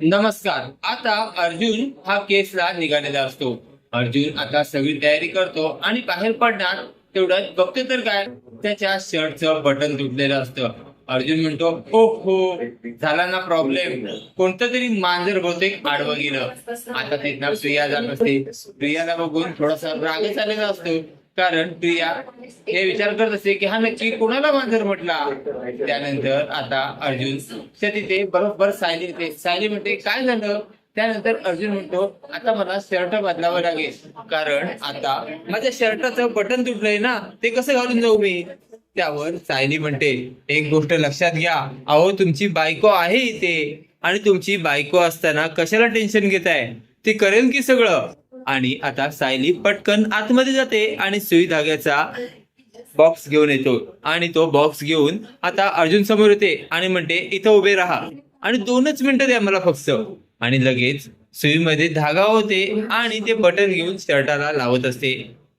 नमस्कार. आता अर्जुन हा केसला निघालेला असतो. अर्जुन आता सगळी तयारी करतो आणि बाहेर पडणार तेवढ्यात बघतो तर काय? त्याच्या शर्टचं बटन तुटलेलं असतं. अर्जुन म्हणतो हो हो झाला ना प्रॉब्लेम कोणतं तरी मांजर बहुतेक आडवं गेलं. आता तिथनं प्रिया जात असते. प्रियाला बघून थोडासा रागच आलेला असतो. कारण प्रिया हे विचार करत असे की हा नक्की कोणाला मांजर म्हटला? त्यानंतर आता अर्जुन च्या तिथे बरोबर सायली येते. सायली म्हणते काय झालं? त्यानंतर अर्जुन म्हणतो आता मला शर्ट बदलावं लागेल. कारण आता माझ्या शर्टाचं बटन तुटलंय ना ते कसं घालून जाऊ मी? त्यावर सायली म्हणते एक गोष्ट लक्षात घ्या. अहो तुमची बायको आहे इथे आणि तुमची बायको असताना कशाला टेन्शन घेताय? ती करेल की सगळं? आणि आता सायली पटकन आतमध्ये जाते आणि सुई धाग्याचा बॉक्स घेऊन येतो. आणि तो बॉक्स घेऊन आता अर्जुन समोर येते आणि म्हणते इथं उभे राहा. आणि दोनच मिनिटं द्या मला फक्त. आणि लगेच सुईमध्ये धागा होते आणि ते बटन घेऊन शर्टाला लावत असते.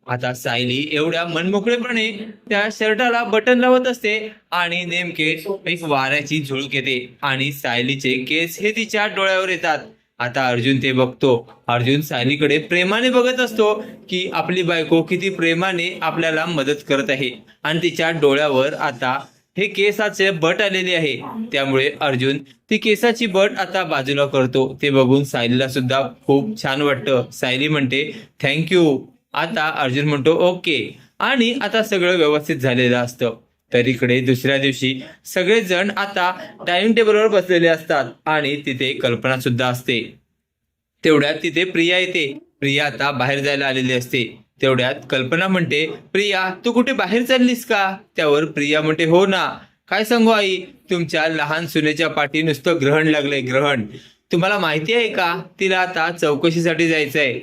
आता सायली एवढ्या मनमोकळेपणे त्या शर्टाला बटन लावत असते आणि नेमके एक वाऱ्याची झुळूक येते आणि सायलीचे केस हे तिच्या डोळ्यावर येतात. आता अर्जुन ते बघतो. अर्जुन सायलीकडे प्रेमाने बघत असतो की आपली बायको किती प्रेमाने आपल्याला मदत करत आहे. आणि तिच्या डोळ्यावर आता हे केसाचे बट आलेले आहे. त्यामुळे अर्जुन ती केसाची बट आता बाजूला करतो. ते बघून सायलीला सुद्धा खूप छान वाटतं. सायली म्हणते थँक्यू आता अर्जुन म्हणतो ओके आणि आता सगळं व्यवस्थित झालेलं असतं. तर इकडे दुसऱ्या दिवशी सगळेजण आता डायनिंग टेबलवर बसलेले असतात आणि तिथे कल्पना सुद्धा असते. तेवढ्यात तिथे प्रिया येते. प्रिया आता बाहेर जायला आलेली असते. तेवढ्यात कल्पना म्हणते प्रिया तू कुठे बाहेर चाललीस का? त्यावर प्रिया म्हणते हो ना. काय सांगू आई? तुमच्या लहान सुनेच्या पाठी नुसतं ग्रहण लागलंय ग्रहण. तुम्हाला माहिती आहे का? तिला आता चौकशीसाठी जायचंय.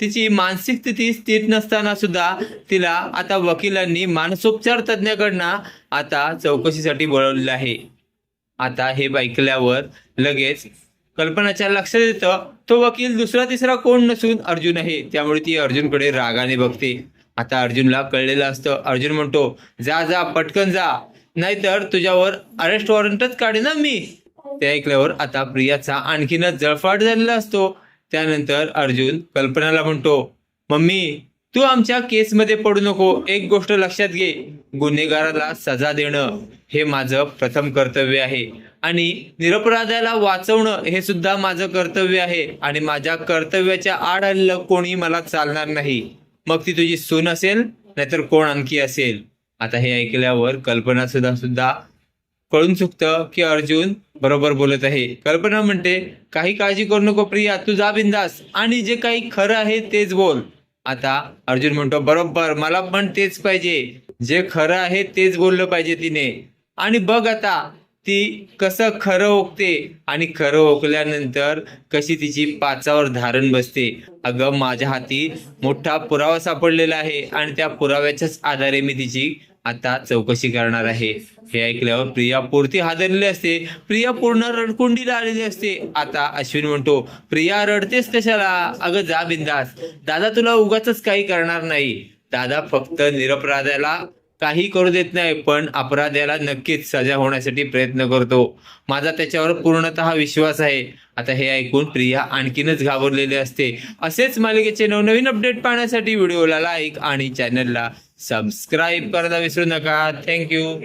तिची मानसिक स्थिती स्थिर नसताना सुद्धा तिला आता वकिलांनी मानसोपचार तज्ज्ञाकडनं आता चौकशीसाठी बोलवलेलं आहे. आता हे ऐकल्यावर लगेच कल्पनाच्या लक्षात येतं तो वकील दुसरा तिसरा कोण नसून अर्जुन आहे. त्यामुळे ती अर्जुनकडे रागाने बघते. आता अर्जुनला कळलेलं असतं. अर्जुन म्हणतो जा जा पटकन जा. नाहीतर तुझ्यावर अरेस्ट वॉरंटच काढे ना मी. ते ऐकल्यावर आता प्रियाचा आणखीनच जळफाट झालेला असतो. त्यानंतर अर्जुन कल्पनाला म्हणतो मम्मी तू आमच्या केसमध्ये पडू नको. एक गोष्ट लक्षात घे. गुन्हेगाराला सजा देणं हे माझं प्रथम कर्तव्य आहे. आणि निरपराधाला वाचवणं हे सुद्धा माझं कर्तव्य आहे. आणि माझ्या कर्तव्याच्या आड आलेलं कोणी मला चालणार नाही. मग ती तुझी सून असेल नाहीतर कोण आणखी असेल. आता हे ऐकल्यावर कल्पना सुद्धा सुद्धा कळून चुकतं की अर्जुन बरोबर बोलत आहे. कल्पना म्हणते काही काळजी करू नको प्रिया तू जा बिंदास आणि जे काही खरं आहे तेच बोल. आता अर्जुन म्हणतो बरोबर मला पण तेच पाहिजे. जे खरं आहे तेच बोललं पाहिजे तिने. आणि बघ आता ती कसं खरं ओकते आणि खरं ओकल्यानंतर कशी तिची पाचावर धारण बसते. अगं माझ्या हाती मोठा पुरावा सापडलेला आहे आणि त्या पुराव्याच्याच आधारे मी तिची आता चौकशी करणार आहे. हे ऐकल्यावर प्रिया पुरती हादरलेली असते. प्रिया पूर्ण रडकुंडीला आलेली असते. आता अश्विन म्हणतो प्रिया रडतेस कशाला? अगं जा बिंदास. दादा तुला उगाच काही करणार नाही. दादा फक्त निरपराधाला काही करू देत नाही पण अपराध्याला नक्कीच सजा होण्यासाठी प्रयत्न करतो. माझा त्याच्यावर पूर्णतः विश्वास आहे. आता हे ऐकून प्रिया आणखीनच घाबरलेले असते. असेच मालिकेचे नवनवीन अपडेट पाहण्यासाठी व्हिडिओला लाईक आणि चॅनलला सबस्क्राईब करायला विसरू नका. थँक्यू